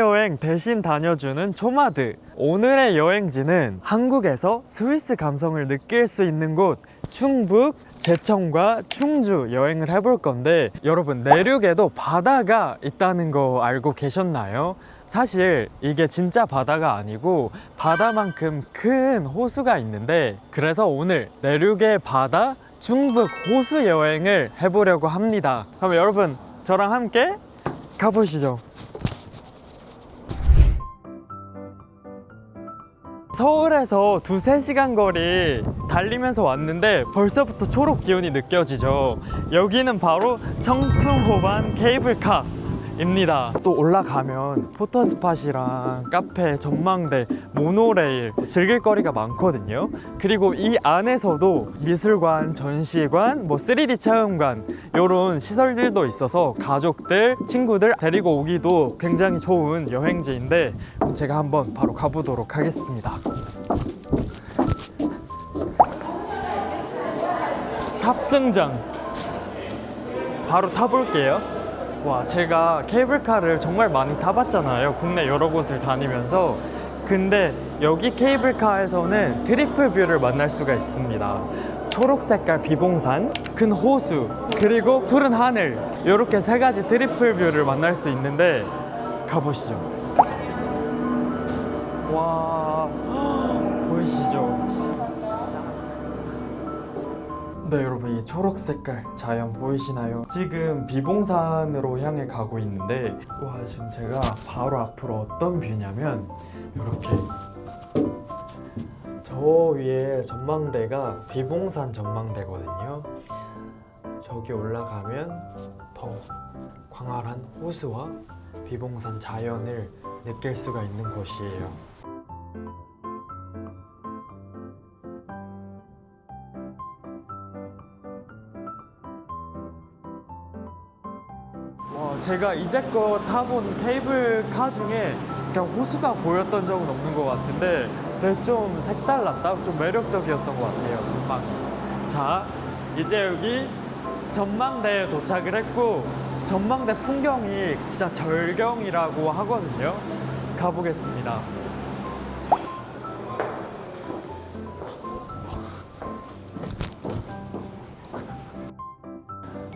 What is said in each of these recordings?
여행 대신 다녀주는 초마드 오늘의 여행지는 한국에서 스위스 감성을 느낄 수 있는 곳 충북 제천과 충주 여행을 해볼 건데 여러분 내륙에도 바다가 있다는 거 알고 계셨나요? 사실 이게 진짜 바다가 아니고 바다만큼 큰 호수가 있는데 그래서 오늘 내륙의 바다 중북 호수 여행을 해보려고 합니다. 그럼 여러분 저랑 함께 가보시죠. 서울에서 두세 시간 거리 달리면서 왔는데 벌써부터 초록 기운이 느껴지죠. 여기는 바로 청풍호반 케이블카 입니다. 또 올라가면 포토스팟이랑 카페, 전망대, 모노레일 즐길 거리가 많거든요. 그리고 이 안에서도 미술관, 전시관, 뭐 3D 체험관 이런 시설들도 있어서 가족들, 친구들 데리고 오기도 굉장히 좋은 여행지인데 제가 한번 바로 가보도록 하겠습니다. 탑승장 바로 타볼게요. 와, 제가 케이블카를 정말 많이 타봤잖아요. 국내 여러 곳을 다니면서. 근데 여기 케이블카에서는 트리플 뷰를 만날 수가 있습니다. 초록 색깔 비봉산, 큰 호수, 그리고 푸른 하늘. 이렇게 세 가지 트리플 뷰를 만날 수 있는데 가보시죠. 와, 네 여러분 이 초록 색깔 자연 보이시나요? 지금 비봉산으로 향해 가고 있는데 와 지금 제가 바로 앞으로 어떤 뷰냐면 이렇게 저 위에 전망대가 비봉산 전망대거든요 저기 올라가면 더 광활한 호수와 비봉산 자연을 느낄 수가 있는 곳이에요 제가 이제껏 타본 케이블카 중에 그냥 호수가 보였던 적은 없는 것 같은데 되게 좀 색달랐다, 좀 매력적이었던 것 같아요, 전망. 자, 이제 여기 전망대에 도착을 했고 전망대 풍경이 진짜 절경이라고 하거든요. 가보겠습니다.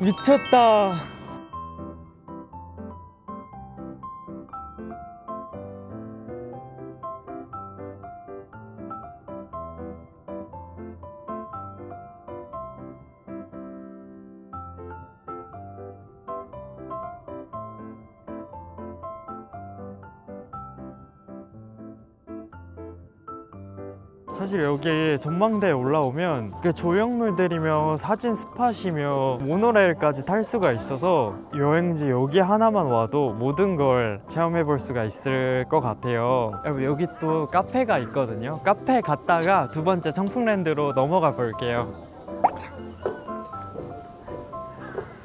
미쳤다. 사실 여기 전망대에 올라오면 그 조형물들이며 사진 스팟이며 모노레일까지 탈 수가 있어서 여행지 여기 하나만 와도 모든 걸 체험해 볼 수가 있을 것 같아요. 여러분 여기 또 카페가 있거든요. 카페 갔다가 두 번째 청풍랜드로 넘어가 볼게요.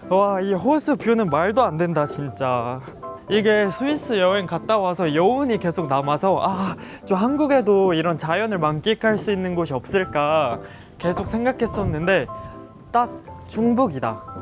와, 이 호수 뷰는 말도 안 된다, 진짜. 이게 스위스 여행 갔다 와서 여운이 계속 남아서 아, 저 한국에도 이런 자연을 만끽할 수 있는 곳이 없을까 계속 생각했었는데 딱 중북이다.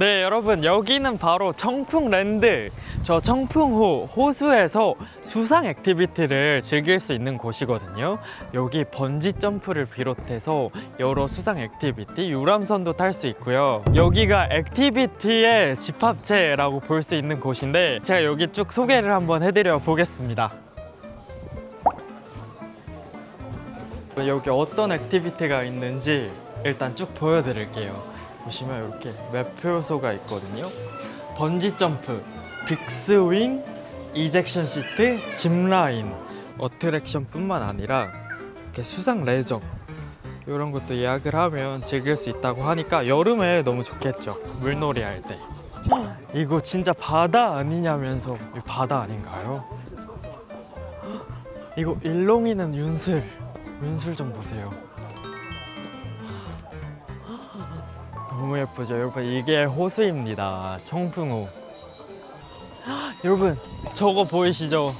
네, 여러분 여기는 바로 청풍랜드. 저 청풍호 호수에서 수상 액티비티를 즐길 수 있는 곳이거든요. 여기 번지 점프를 비롯해서 여러 수상 액티비티, 유람선도 탈 수 있고요. 여기가 액티비티의 집합체라고 볼 수 있는 곳인데 제가 여기 쭉 소개를 한번 해드려 보겠습니다. 여기 어떤 액티비티가 있는지 일단 쭉 보여드릴게요. 보시면 이렇게 매표소가 있거든요. 번지 점프, 빅스윙, 이젝션 시트, 짚라인, 어트랙션뿐만 아니라 이렇게 수상 레저 이런 것도 예약을 하면 즐길 수 있다고 하니까 여름에 너무 좋겠죠. 물놀이 할 때. 이거 진짜 바다 아니냐면서 이거 바다 아닌가요? 이거 일롱이는 윤슬 윤슬 좀 보세요. 너무 예쁘죠? 여러분 이게 호수입니다. 청풍호. 헉, 여러분 저거 보이시죠?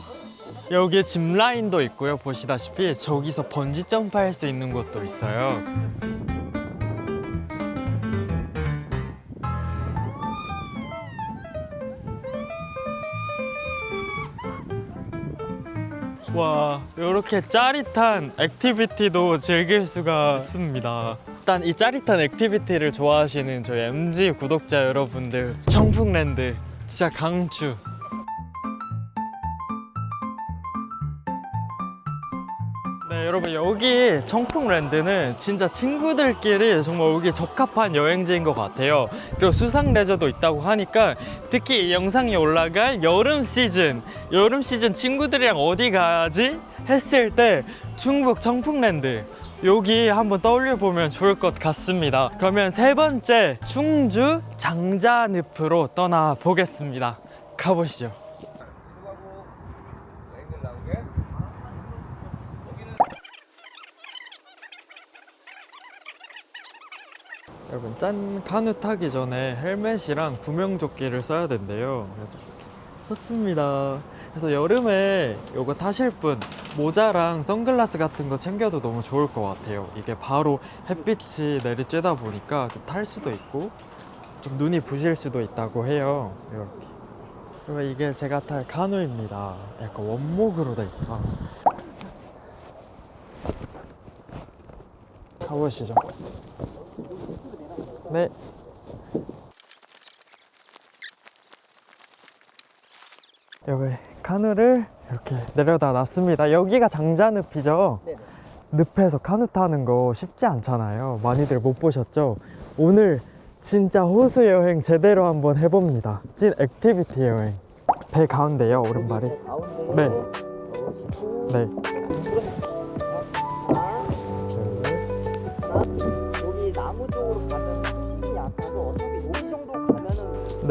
여기 짚라인도 있고요. 보시다시피 저기서 번지 점프할 수 있는 곳도 있어요. 와 이렇게 짜릿한 액티비티도 즐길 수가 있습니다 일단 이 짜릿한 액티비티를 좋아하시는 저희 MG 구독자 여러분들 청풍랜드 진짜 강추. 네 여러분 여기 청풍랜드는 진짜 친구들끼리 정말 오기 적합한 여행지인 것 같아요. 그리고 수상 레저도 있다고 하니까 특히 이 영상이 올라갈 여름 시즌 여름 시즌 친구들이랑 어디 가지? 했을 때 충북 청풍랜드 여기 한번 떠올려 보면 좋을 것 같습니다 그러면 세 번째 충주 장자늪으로 떠나 보겠습니다 가보시죠 여러분 짠 카누 타기 전에 헬멧이랑 구명조끼를 써야 된대요. 그래서 샀습니다. 그래서 여름에 요거 타실 분 모자랑 선글라스 같은 거 챙겨도 너무 좋을 것 같아요. 이게 바로 햇빛이 내리쬐다 보니까 좀 탈 수도 있고 좀 눈이 부실 수도 있다고 해요. 이렇게. 그리고 이게 제가 탈 카누입니다. 약간 원목으로 돼 있다. 가보시죠. 네. 여기 카누를 이렇게 내려다 놨습니다. 여기가 장자늪이죠? 네네. 늪에서 카누 타는 거 쉽지 않잖아요. 많이들 못 보셨죠? 오늘 진짜 호수 여행 제대로 한번 해봅니다. 찐 액티비티 여행. 배 가운데요, 오른발이. 가운데 네. 네.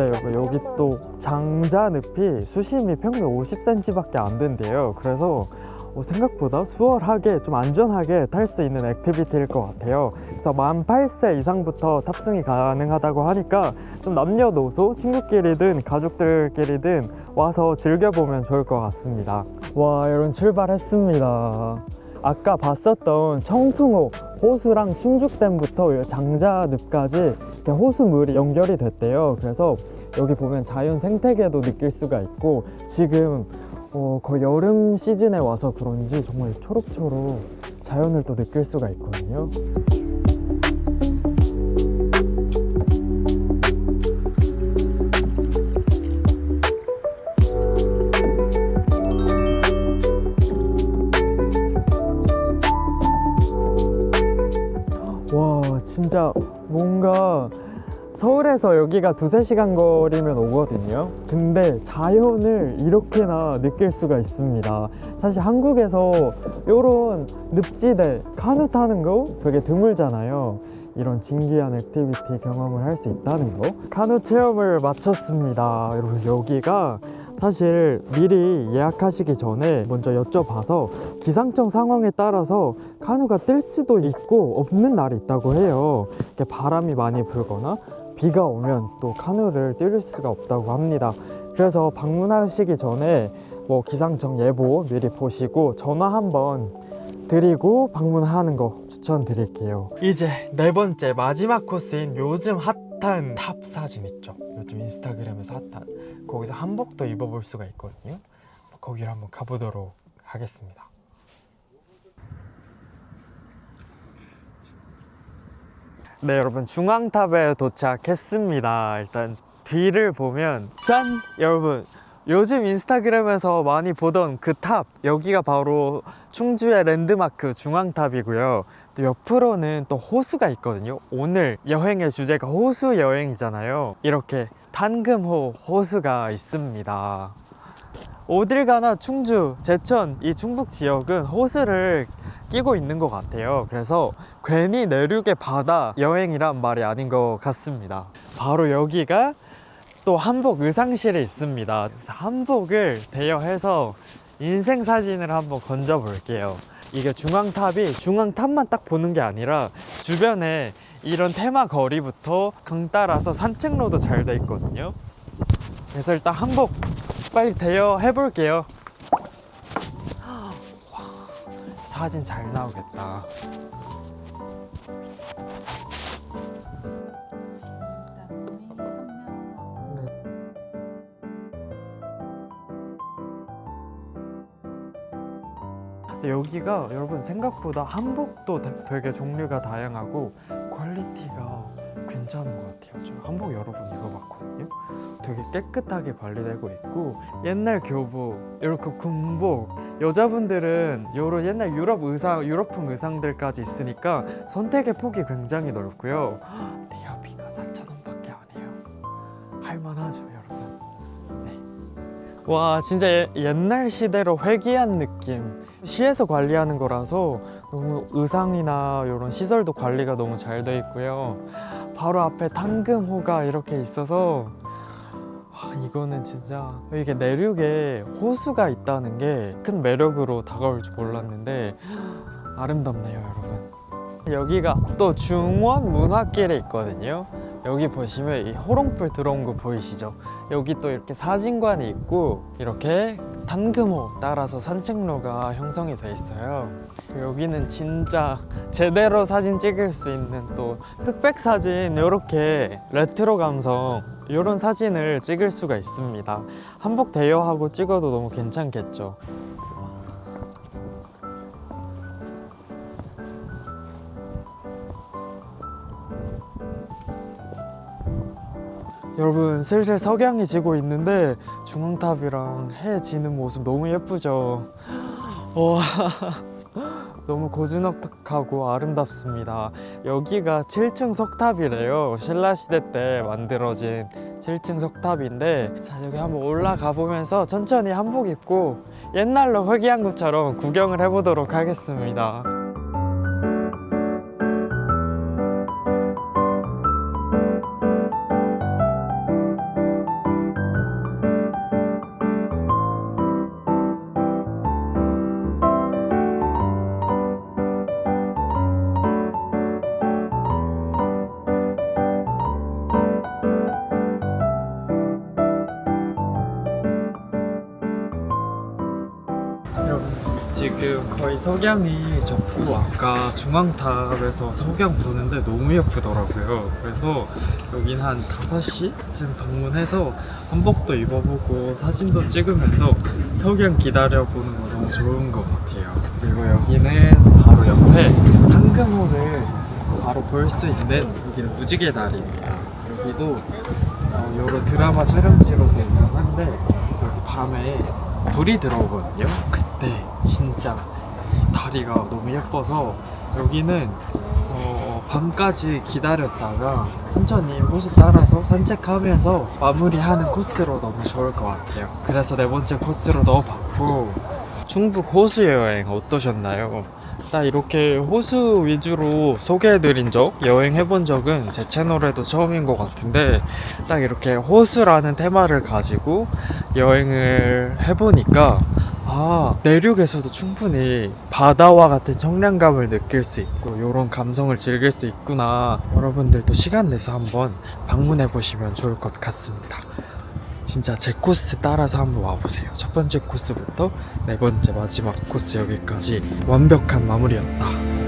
네, 여기 또 장자늪이 수심이 평균 50cm밖에 안 된대요. 그래서 어, 생각보다 수월하게 좀 안전하게 탈 수 있는 액티비티일 것 같아요. 그래서 만 8세 이상부터 탑승이 가능하다고 하니까 좀 남녀노소 친구끼리든 가족들끼리든 와서 즐겨보면 좋을 것 같습니다. 와, 여러분 출발했습니다. 아까 봤었던 청풍호 호수랑 충죽댐부터 장자늪까지 호수물이 연결이 됐대요. 그래서 여기 보면 자연 생태계도 느낄 수가 있고 지금 어, 거의 여름 시즌에 와서 그런지 정말 초록초록 자연을 또 느낄 수가 있거든요. 서울에서 여기가 두세 시간 거리면 오거든요. 근데 자연을 이렇게나 느낄 수가 있습니다. 사실 한국에서 이런 늪지대 카누 타는 거 되게 드물잖아요. 이런 진기한 액티비티 경험을 할 수 있다는 거. 카누 체험을 마쳤습니다. 여러분 여기가 사실 미리 예약하시기 전에 먼저 여쭤봐서 기상청 상황에 따라서 카누가 뜰 수도 있고 없는 날이 있다고 해요. 이렇게 바람이 많이 불거나 비가 오면 또 카누를 띄울 수가 없다고 합니다. 그래서 방문하시기 전에 뭐 기상청 예보 미리 보시고 전화 한번 드리고 방문하는 거 추천드릴게요. 이제 네 번째 마지막 코스인 요즘 핫한 탑 사진 있죠. 요즘 인스타그램에서 핫한 거기서 한복도 입어볼 수가 있거든요. 거기를 한번 가보도록 하겠습니다. 네 여러분 중앙탑에 도착했습니다. 일단 뒤를 보면 짠! 여러분 요즘 인스타그램에서 많이 보던 그 탑 여기가 바로 충주의 랜드마크 중앙탑이고요. 또 옆으로는 또 호수가 있거든요. 오늘 여행의 주제가 호수 여행이잖아요. 이렇게 탄금호 호수가 있습니다 어딜 가나 충주, 제천 이 충북 지역은 호수를 끼고 있는 것 같아요. 그래서 괜히 내륙의 바다 여행이란 말이 아닌 것 같습니다. 바로 여기가 또 한복 의상실이 있습니다. 그래서 한복을 대여해서 인생 사진을 한번 건져 볼게요. 이게 중앙탑이 중앙탑만 딱 보는 게 아니라 주변에 이런 테마 거리부터 강 따라서 산책로도 잘 돼 있거든요. 그래서 일단 한복 빨리 대여해 볼게요. 사진 잘 나오겠다. 근데 여기가 여러분 생각보다 한복도 되- 되게 종류가 다양하고 퀄리티가 괜찮은 것 같아요. 저 한복 여러 번 입어봤거든요. 되게 깨끗하게 관리되고 있고 옛날 교복, 이렇게 군복, 여자분들은 이런 옛날 유럽 의상, 유럽풍 의상들까지 있으니까 선택의 폭이 굉장히 넓고요. 대여비가 4,000원밖에 안 해요. 할만하죠, 여러분. 네. 와, 진짜 예- 옛날 시대로 회귀한 느낌. 시에서 관리하는 거라서 너무 의상이나 이런 시설도 관리가 너무 잘 돼 있고요. 바로 앞에 당금호가 이렇게 있어서 와, 이거는 진짜 이게 내륙에 호수가 있다는 게 큰 매력으로 다가올 줄 몰랐는데 아름답네요, 여러분. 여기가 또 중원 문화길에 있거든요. 여기 보시면 이 호롱불 들어온 거 보이시죠? 여기 또 이렇게 사진관이 있고 이렇게 단금호 따라서 산책로가 형성이 돼 있어요. 여기는 진짜 제대로 사진 찍을 수 있는 또 흑백 사진 이렇게 레트로 감성 이런 사진을 찍을 수가 있습니다. 한복 대여하고 찍어도 너무 괜찮겠죠. 여러분 슬슬 석양이 지고 있는데 중앙탑이랑 해 지는 모습 너무 예쁘죠. 와 너무 고즈넉하고 아름답습니다. 여기가 7층 석탑이래요. 신라 시대 때 만들어진 7층 석탑인데 자 여기 한번 올라가 보면서 천천히 한복 입고 옛날로 회귀한 것처럼 구경을 해보도록 하겠습니다. 지금 거의 석양이 졌고 아까 중앙탑에서 석양 보는데 너무 예쁘더라고요. 그래서 여긴 한 5시쯤 방문해서 한복도 입어보고 사진도 찍으면서 석양 기다려보는 거 너무 좋은 것 같아요. 그리고 여기는 바로 옆에 황금호를 바로 볼 수 있는 여기는 무지개 다리입니다. 여기도 어, 여러 드라마 촬영지로도 유명한데 여기 밤에 불이 들어오거든요. 그때 진짜 다리가 너무 예뻐서 여기는 어, 밤까지 기다렸다가 천천히 호수 따라서 산책하면서 마무리하는 코스로 너무 좋을 것 같아요. 그래서 네 번째 코스로 넣어봤고 충북 호수 여행 어떠셨나요? 딱 이렇게 호수 위주로 소개해드린 적, 여행해본 적은 제 채널에도 처음인 것 같은데 딱 이렇게 호수라는 테마를 가지고 여행을 해보니까 아 내륙에서도 충분히 바다와 같은 청량감을 느낄 수 있고 이런 감성을 즐길 수 있구나. 여러분들도 시간 내서 한번 방문해 보시면 좋을 것 같습니다. 진짜 제 코스 따라서 한번 와보세요. 첫 번째 코스부터 네 번째 마지막 코스 여기까지 완벽한 마무리였다